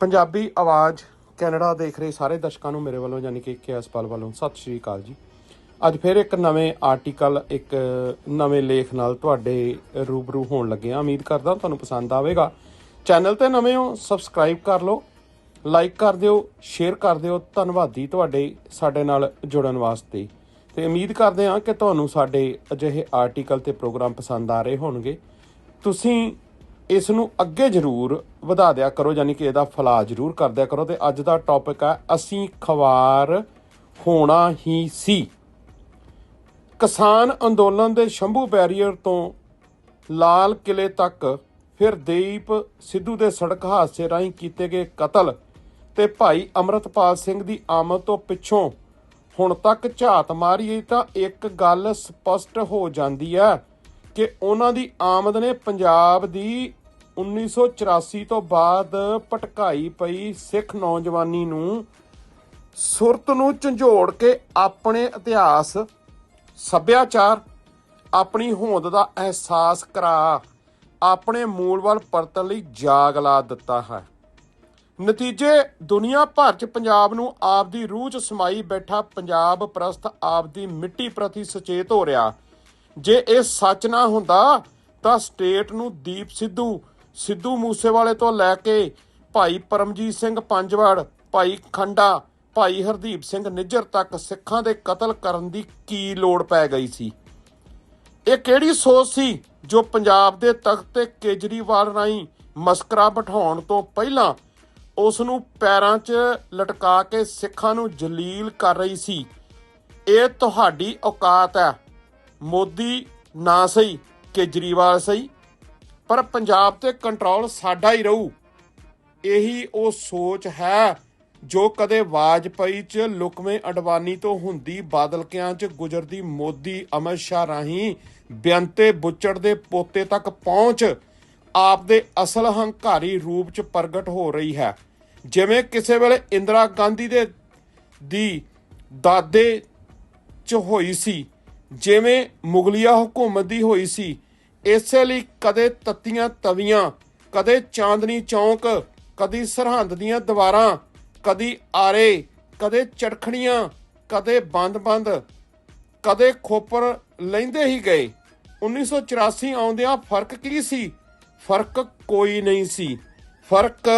ਪੰਜਾਬੀ ਆਵਾਜ਼ ਕੈਨੇਡਾ ਦੇਖ ਰਹੇ ਸਾਰੇ ਦਰਸ਼ਕਾਂ ਨੂੰ ਮੇਰੇ ਵੱਲੋਂ, ਯਾਨੀ ਕਿ ਕੇਐਸ ਪਾਲ ਵੱਲੋਂ ਸਤਿ ਸ਼੍ਰੀ ਅਕਾਲ ਜੀ। ਅੱਜ ਫਿਰ ਇੱਕ ਨਵੇਂ ਆਰਟੀਕਲ ਇੱਕ ਨਵੇਂ ਲੇਖ ਨਾਲ ਤੁਹਾਡੇ ਰੂਬਰੂ ਹੋਣ ਲੱਗੇ ਆ ਉਮੀਦ ਕਰਦਾ ਤੁਹਾਨੂੰ ਪਸੰਦ ਆਵੇਗਾ। ਚੈਨਲ ਤੇ ਨਵੇਂ ਹੋ ਸਬਸਕ੍ਰਾਈਬ ਕਰ ਲਓ ਲਾਈਕ ਕਰ ਦਿਓ ਸ਼ੇਅਰ ਕਰ ਦਿਓ। ਧੰਨਵਾਦੀ ਤੁਹਾਡੇ, ਸਾਡੇ ਨਾਲ ਜੁੜਨ ਵਾਸਤੇ। ਤੇ ਉਮੀਦ ਕਰਦੇ ਹਾਂ ਕਿ ਤੁਹਾਨੂੰ ਸਾਡੇ ਅਜਿਹੇ ਆਰਟੀਕਲ ਤੇ ਪ੍ਰੋਗਰਾਮ ਪਸੰਦ ਆ ਰਹੇ ਹੋਣਗੇ। ਤੁਸੀਂ ਇਸ ਨੂੰ ਅੱਗੇ ਜ਼ਰੂਰ ਵਧਾ ਦਿਆ ਕਰੋ, ਯਾਨੀ ਕਿ ਇਹਦਾ ਫਲਾ ਜ਼ਰੂਰ ਕਰ ਦਿਆ ਕਰੋ। ਤੇ ਅੱਜ ਦਾ ਟੌਪਿਕ ਹੈ, ਅਸੀਂ ਖਵਾਰ ਹੋਣਾ ਹੀ ਸੀ। ਕਿਸਾਨ ਅੰਦੋਲਨ ਦੇ ਸ਼ੰਭੂ ਬੈਰੀਅਰ ਤੋਂ ਲਾਲ ਕਿਲੇ ਤੱਕ ਫਿਰ ਦੀਪ ਸਿੱਧੂ ਦੇ ਸੜਕ ਹਾਦਸੇ ਰਾਹੀਂ ਕੀਤੇ ਗਏ ਕਤਲ ਤੇ ਭਾਈ ਅਮਰਤਪਾਲ ਸਿੰਘ ਦੀ ਆਮਦ ਤੋਂ ਪਿੱਛੋਂ ਹੁਣ ਤੱਕ ਝਾਤ ਮਾਰੀਏ ਤਾਂ ਇੱਕ ਗੱਲ ਸਪਸ਼ਟ ਹੋ ਜਾਂਦੀ ਹੈ ਕਿ ਉਹਨਾਂ ਦੀ ਆਮਦ ਨੇ ਪੰਜਾਬ ਦੀ 1984 ਤੋਂ ਬਾਅਦ ਭਟਕਾਈ ਪਈ ਸਿੱਖ ਨੌਜਵਾਨੀ ਨੂੰ ਸੁਰਤ ਨੂੰ ਝੰਜੋੜ ਕੇ ਆਪਣੇ ਇਤਿਹਾਸ, ਸੱਭਿਆਚਾਰ, ਆਪਣੀ ਹੋਂਦ ਦਾ ਅਹਿਸਾਸ ਕਰਾ, ਆਪਣੇ ਮੂਲ ਵੱਲ ਪਰਤਣ ਲਈ ਜਾਗ ਲਾ ਦਿੱਤਾ ਹੈ। ਨਤੀਜੇ, ਦੁਨੀਆ ਭਰ ਚ ਪੰਜਾਬ ਨੂੰ ਆਪਦੀ ਰੂਹ ਚ ਸਮਾਈ ਬੈਠਾ ਪੰਜਾਬ ਪ੍ਰਸਤ ਆਪ ਦੀ ਮਿੱਟੀ ਪ੍ਰਤੀ ਸਚੇਤ ਹੋ ਰਿਹਾ। ਜੇ ਇਹ ਸੱਚ ਨਾ ਹੁੰਦਾ, ਤਾਂ ਸਟੇਟ ਨੂੰ ਦੀਪ ਸਿੱਧੂ ਸਿੱਧੂ ਮੂਸੇਵਾਲੇ ਤੋਂ ਲੈ ਕੇ ਭਾਈ ਪਰਮਜੀਤ ਸਿੰਘ ਪੰਜਵੜ, ਭਾਈ ਖੰਡਾ, ਭਾਈ ਹਰਦੀਪ ਸਿੰਘ ਨਿੱਜਰ ਤੱਕ ਸਿੱਖਾਂ ਦੇ ਕਤਲ ਕਰਨ ਦੀ ਕੀ ਲੋੜ ਪੈ ਗਈ ਸੀ? ਇਹ ਕਿਹੜੀ ਸੋਚ ਸੀ ਜੋ ਪੰਜਾਬ ਦੇ ਤਖਤ ਤੇ ਕੇਜਰੀਵਾਲ ਰਾਹੀਂ ਮਸਕਰਾ ਬਿਠਾਉਣ ਤੋਂ ਪਹਿਲਾਂ ਉਸ ਨੂੰ ਪੈਰਾਂ 'ਚ ਲਟਕਾ ਕੇ ਸਿੱਖਾਂ ਨੂੰ ਜਲੀਲ ਕਰ ਰਹੀ ਸੀ? ਇਹ ਤੁਹਾਡੀ ਔਕਾਤ ਹੈ। ਮੋਦੀ ਨਾ ਸਹੀ, ਕੇਜਰੀਵਾਲ ਸਹੀ ਪਰ ਪੰਜਾਬ ਤੇ ਕੰਟਰੋਲ ਸਾਡਾ ਹੀ ਰਹੂ। ਇਹੀ ਉਹ ਸੋਚ ਹੈ ਜੋ ਕਦੇ ਵਾਜਪਈ ਚ ਲੁਕਵੇਂ ਅਡਵਾਨੀ ਤੋਂ ਹੁੰਦੀ ਬਾਦਲਕਿਆਂ ਚ ਗੁਜਰਦੀ ਮੋਦੀ, ਅਮਰ ਸ਼ਾਹ ਰਾਹੀਂ ਬਿਆੰਤੇ ਬੁੱਚੜ ਦੇ ਪੋਤੇ ਤੱਕ ਪਹੁੰਚ ਆਪ ਦੇ ਅਸਲ ਹੰਕਾਰੀ ਰੂਪ ਚ ਪ੍ਰਗਟ ਹੋ ਰਹੀ ਹੈ। ਜਿਵੇਂ ਕਿਸੇ ਵੇਲੇ ਇੰਦਰਾ ਗਾਂਧੀ ਦੇ ਦੀ ਦਾਦੇ ਚ ਹੋਈ ਸੀ, ਜਿਵੇਂ ਮੁਗਲਿਆ ਹਕੂਮਤ ਦੀ ਹੋਈ ਸੀ ਇਸੇ ਲਈ ਕਦੇ ਤੱਤੀਆਂ ਤਵੀਆਂ, ਕਦੇ ਚਾਂਦਨੀ ਚੌਂਕ, ਕਦੀ ਸਰਹੰਦ ਦੀਆਂ ਦੀਵਾਰਾਂ, ਕਦੀ ਆਰੇ, ਕਦੇ ਚੜਖੜੀਆਂ ਕਦੇ ਬੰਦ-ਬੰਦ ਕਦੇ ਖੋਪਰ ਲੈਂਦੇ ਹੀ ਗਏ। 1984 ਆਉਂਦਿਆਂ ਫ਼ਰਕ ਕੀ ਸੀ? ਫ਼ਰਕ ਕੋਈ ਨਹੀਂ ਸੀ। ਫ਼ਰਕ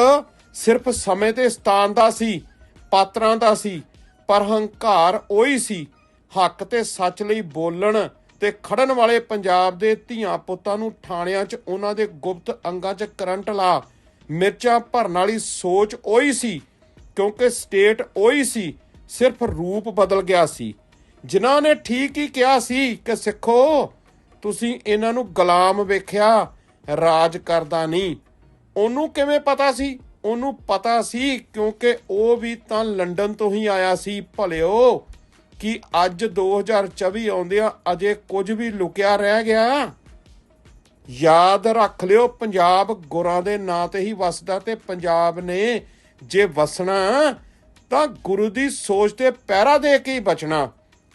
ਸਿਰਫ ਸਮੇਂ ਤੇ ਸਥਾਨ ਦਾ ਸੀ, ਪਾਤਰਾਂ ਦਾ ਸੀ, ਪਰ ਹੰਕਾਰ ਉਹੀ ਸੀ। ਹੱਕ ਤੇ ਸੱਚ ਲਈ ਬੋਲਣ ਤੇ ਖੜਨ ਵਾਲੇ ਪੰਜਾਬ ਦੇ ਧੀਆਂ ਪੁੱਤਾਂ ਨੂੰ ਥਾਣਿਆਂ 'ਚ ਉਹਨਾਂ ਦੇ ਗੁਪਤ ਅੰਗਾਂ 'ਚ ਕਰੰਟ ਲਾ। ਮਿਰਚਾਂ ਭਰਨ ਵਾਲੀ ਸੋਚ ਉਹੀ ਸੀ, ਕਿਉਂਕਿ ਸਟੇਟ ਉਹੀ ਸੀ, ਸਿਰਫ ਰੂਪ ਬਦਲ ਗਿਆ ਸੀ। ਜਿਨ੍ਹਾਂ ਨੇ ਠੀਕ ਹੀ ਕਿਹਾ ਸੀ ਕਿ ਸਿੱਖੋ, ਤੁਸੀਂ ਇਹਨਾਂ ਨੂੰ ਗੁਲਾਮ ਵੇਖਿਆ, ਰਾਜ ਕਰਦਾ ਨਹੀਂ। ਉਹਨੂੰ ਕਿਵੇਂ ਪਤਾ ਸੀ? ਉਹਨੂੰ ਪਤਾ ਸੀ ਕਿਉਂਕਿ ਉਹ ਵੀ ਤਾਂ ਲੰਡਨ ਤੋਂ ਹੀ ਆਇਆ ਸੀ, ਭਲਿਓ। ਕਿ ਅੱਜ 2024 ਆਉਂਦਿਆਂ ਅਜੇ ਕੁਝ ਵੀ ਲੁਕਿਆ ਰਹਿ ਗਿਆ। ਯਾਦ ਰੱਖ ਲਿਓ, ਪੰਜਾਬ ਗੁਰਾਂ ਦੇ ਨਾਂ ਤੇ ਹੀ ਵਸਦਾ ਤੇ ਪੰਜਾਬ ਨੇ ਜੇ ਵਸਣਾ, ਤਾਂ ਗੁਰੂ ਦੀ ਸੋਚ ਤੇ ਪਹਿਰਾ ਦੇ ਕੇ ਹੀ ਬਚਣਾ।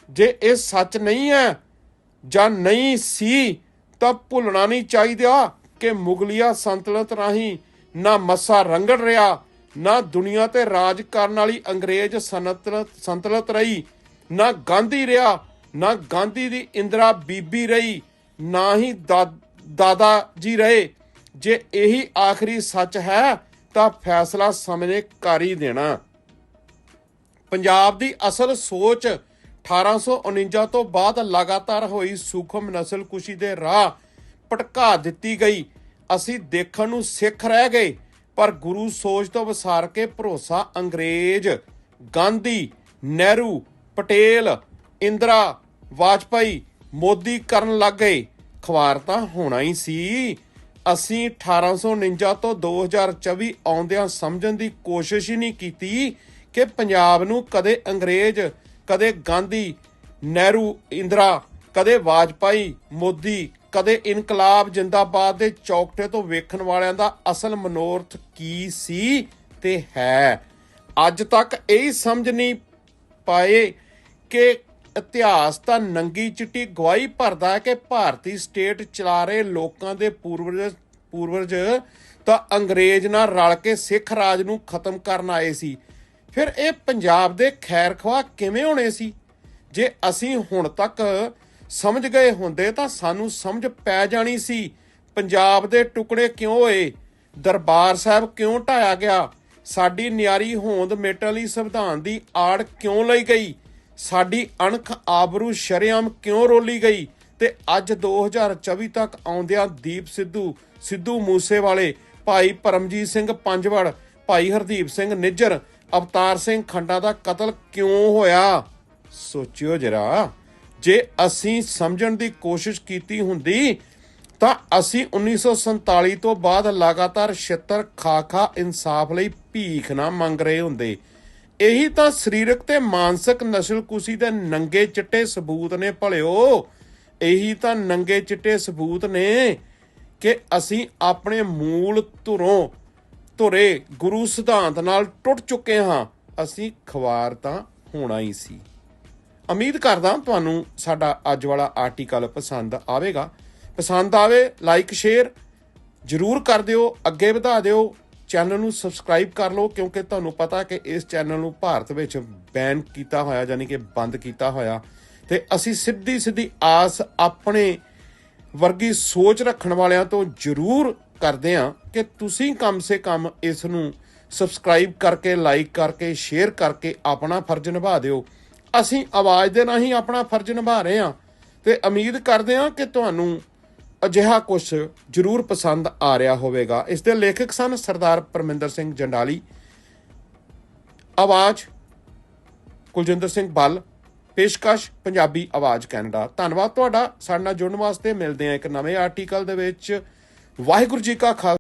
ਜੇ ਇਹ ਸੱਚ ਨਹੀਂ ਹੈ ਜਾਂ ਨਹੀਂ ਸੀ, ਤਾਂ ਭੁੱਲਣਾ ਨਹੀਂ ਚਾਹੀਦਾ ਕਿ ਮੁਗਲਿਆ ਸੰਤਲਤ ਰਾਹੀਂ ਨਾ ਮੱਸਾ ਰੰਗੜ ਰਿਹਾ, ਨਾ ਦੁਨੀਆ ਤੇ ਰਾਜ ਕਰਨ ਵਾਲੀ ਅੰਗਰੇਜ਼ ਸਨਤਲਤ ਸੰਤਲਤ ਰਹੀ। ਨਾ ਗਾਂਧੀ ਰਿਹਾ, ਨਾ ਗਾਂਧੀ ਦੀ ਇੰਦਰਾ ਬੀਬੀ ਰਹੀ, ਨਾ ਹੀ ਦਾ- ਦਾਦਾ ਜੀ ਰਹੇ। ਜੇ ਇਹੀ ਆਖਰੀ ਸੱਚ ਹੈ, ਤਾਂ ਫੈਸਲਾ ਸਮੇਂ ਕਰ ਹੀ ਦੇਣਾ। ਪੰਜਾਬ ਦੀ ਅਸਲ ਸੋਚ 1849 ਤੋਂ ਬਾਅਦ ਲਗਾਤਾਰ ਹੋਈ ਸੂਖਮ ਨਸਲਕੁਸ਼ੀ ਦੇ ਰਾਹ ਭਟਕਾ ਦਿੱਤੀ ਗਈ। ਅਸੀਂ ਦੇਖਣ ਨੂੰ ਸਿੱਖ ਰਹਿ ਗਏ, ਪਰ ਗੁਰੂ ਸੋਚ ਤੋਂ ਵਿਸਾਰ ਕੇ ਭਰੋਸਾ ਅੰਗਰੇਜ਼। ਗਾਂਧੀ, ਨਹਿਰੂ ਪਟੇਲ, ਇੰਦਰਾ, ਵਾਜਪਾਈ, ਮੋਦੀ ਕਰਨ ਲੱਗ ਗਏ। ਖਵਾਰ ਤਾਂ ਹੋਣਾ ਹੀ ਸੀ। ਅਸੀਂ 1849 ਤੋਂ 2024 ਆਉਂਦਿਆਂ ਸਮਝਣ ਦੀ ਕੋਸ਼ਿਸ਼ ਹੀ ਨਹੀਂ ਕੀਤੀ ਕਿ ਪੰਜਾਬ ਨੂੰ ਕਦੇ ਅੰਗਰੇਜ਼, ਕਦੇ ਗਾਂਧੀ, ਨਹਿਰੂ, ਇੰਦਰਾ, ਕਦੇ ਵਾਜਪਾਈ, ਮੋਦੀ, ਕਦੇ ਇਨਕਲਾਬ ਜਿੰਦਾਬਾਦ ਦੇ ਚੌਕਟੇ ਤੋਂ ਵੇਖਣ ਵਾਲਿਆਂ ਦਾ ਅਸਲ ਮਨੋਰਥ ਕੀ ਸੀ ਤੇ ਹੈ। ਅੱਜ ਤੱਕ ਇਹ ਸਮਝ ਨਹੀਂ ਪਾਏ ਕਿ ਇਤਿਹਾਸ ਤਾਂ ਨੰਗੀ ਚਿੱਟੀ ਗਵਾਹੀ ਭਰਦਾ ਹੈ ਕਿ ਭਾਰਤੀ ਸਟੇਟ ਚਲਾ ਰਹੇ ਲੋਕਾਂ ਦੇ ਪੂਰਵਜ ਪੂਰਵਜ ਤਾਂ ਅੰਗਰੇਜ਼ ਨਾਲ ਰਲ ਕੇ ਸਿੱਖ ਰਾਜ ਨੂੰ ਖਤਮ ਕਰਨ ਆਏ ਸੀ। ਫਿਰ ਇਹ ਪੰਜਾਬ ਦੇ ਖੈਰ ਖਵਾ ਕਿਵੇਂ ਹੋਣੇ ਸੀ? ਜੇ ਅਸੀਂ ਹੁਣ ਤੱਕ ਸਮਝ ਗਏ ਹੁੰਦੇ ਤਾਂ ਸਾਨੂੰ ਸਮਝ ਪੈ ਜਾਣੀ ਸੀ, ਪੰਜਾਬ ਦੇ ਟੁਕੜੇ ਕਿਉਂ ਹੋਏ? ਦਰਬਾਰ ਸਾਹਿਬ ਕਿਉਂ ਢਾਇਆ ਗਿਆ? ਸਾਡੀ ਨਿਆਰੀ ਹੋਂਦ ਮੇਟਣ ਲਈ ਸੰਵਿਧਾਨ ਦੀ ਆੜ ਕਿਉਂ ਲਈ ਗਈ? ਸਾਡੀ ਅਣਖ ਆਬਰੂ ਸ਼ਰੇਆਮ ਕਿਉਂ ਰੋਲੀ ਗਈ? ਤੇ ਅੱਜ 2024 ਤੱਕ ਆਉਂਦਿਆਂ ਦੀਪ ਸਿੱਧੂ ਸਿੱਧੂ ਮੂਸੇਵਾਲੇ, ਭਾਈ ਪਰਮਜੀਤ ਸਿੰਘ ਪੰਜਵੜ, ਭਾਈ ਹਰਦੀਪ ਸਿੰਘ ਨਿੱਜਰ, ਅਵਤਾਰ ਸਿੰਘ ਖੰਡਾ ਦਾ ਕਤਲ ਕਿਉਂ ਹੋਇਆ? ਸੋਚਿਓ ਜਰਾ, ਜੇ ਅਸੀਂ ਸਮਝਣ ਦੀ ਕੋਸ਼ਿਸ਼ ਕੀਤੀ ਹੁੰਦੀ, ਤਾਂ ਅਸੀਂ 1947 ਤੋਂ ਬਾਅਦ ਲਗਾਤਾਰ ਛਿੱਤਰ ਖਾ ਖਾ ਇਨਸਾਫ ਲਈ ਭੀਖ ਨਾ ਮੰਗ ਰਹੇ ਹੁੰਦੇ। ਇਹੀ ਤਾਂ ਸਰੀਰਕ ਤੇ ਮਾਨਸਿਕ ਨਸਲਕੁਸ਼ੀ ਦੇ ਨੰਗੇ ਚਿੱਟੇ ਸਬੂਤ ਨੇ ਭਲਿਓ। ਇਹੀ ਤਾਂ ਨੰਗੇ ਚਿੱਟੇ ਸਬੂਤ ਨੇ ਕਿ ਅਸੀਂ ਆਪਣੇ ਮੂਲ ਧੁਰੋਂ ਧੁਰੇ ਗੁਰੂ ਸਿਧਾਂਤ ਨਾਲ ਟੁੱਟ ਚੁੱਕੇ ਹਾਂ। ਅਸੀਂ ਖਵਾਰ ਤਾਂ ਹੋਣਾ ਹੀ ਸੀ। ਉਮੀਦ ਕਰਦਾ ਤੁਹਾਨੂੰ ਸਾਡਾ ਅੱਜ ਵਾਲਾ ਆਰਟੀਕਲ ਪਸੰਦ ਆਵੇਗਾ। ਪਸੰਦ ਆਵੇ, ਲਾਈਕ, ਸ਼ੇਅਰ ਜਰੂਰ ਕਰ ਦਿਓ, ਅੱਗੇ ਵਧਾ ਦਿਓ। ਚੈਨਲ ਨੂੰ ਸਬਸਕ੍ਰਾਈਬ ਕਰ ਲਓ, ਕਿਉਂਕਿ ਤੁਹਾਨੂੰ ਪਤਾ ਕਿ ਇਸ ਚੈਨਲ ਨੂੰ ਭਾਰਤ ਵਿੱਚ ਬੈਨ ਕੀਤਾ ਹੋਇਆ, ਯਾਨੀ ਕਿ ਬੰਦ ਕੀਤਾ ਹੋਇਆ। ਤੇ ਅਸੀਂ ਸਿੱਧੀ ਸਿੱਧੀ ਆਸ ਆਪਣੇ ਵਰਗੀ ਸੋਚ ਰੱਖਣ ਵਾਲਿਆਂ ਤੋਂ ਜਰੂਰ ਕਰਦੇ ਹਾਂ ਕਿ ਤੁਸੀਂ ਕਮ ਸੇ ਕਮ ਇਸ ਨੂੰ ਸਬਸਕ੍ਰਾਈਬ ਕਰਕੇ, ਲਾਈਕ ਕਰਕੇ, ਸ਼ੇਅਰ ਕਰਕੇ ਆਪਣਾ ਫਰਜ਼ ਨਿਭਾ ਦਿਓ। ਅਸੀਂ ਆਵਾਜ਼ ਦੇ ਰਾਹੀਂ ਆਪਣਾ ਫਰਜ਼ ਨਿਭਾ ਰਹੇ ਹਾਂ। ਤੇ ਉਮੀਦ ਕਰਦੇ ਹਾਂ ਕਿ ਤੁਹਾਨੂੰ ਅਜਿਹਾ ਕੁਝ ਜਰੂਰ ਪਸੰਦ ਆ ਰਿਹਾ ਹੋਵੇਗਾ। ਇਸ ਦੇ ਲੇਖਕ ਸਨ ਸਰਦਾਰ ਪਰਮਿੰਦਰ ਸਿੰਘ ਜੰਡਾਲੀ। ਆਵਾਜ਼, ਕੁਲਜਿੰਦਰ ਸਿੰਘ ਬੱਲ। ਪੇਸ਼ਕਸ਼, ਪੰਜਾਬੀ ਆਵਾਜ਼ ਕੈਨੇਡਾ। ਧੰਨਵਾਦ ਤੁਹਾਡਾ। ਸਾਡੇ ਨਾਲ ਜੁੜਨ ਵਾਸਤੇ ਮਿਲਦੇ ਹਾਂ ਇੱਕ ਨਵੇਂ ਆਰਟੀਕਲ ਦੇ ਵਿੱਚ। ਵਾਹਿਗੁਰੂ ਜੀ ਕਾ ਖਾਲਸਾ।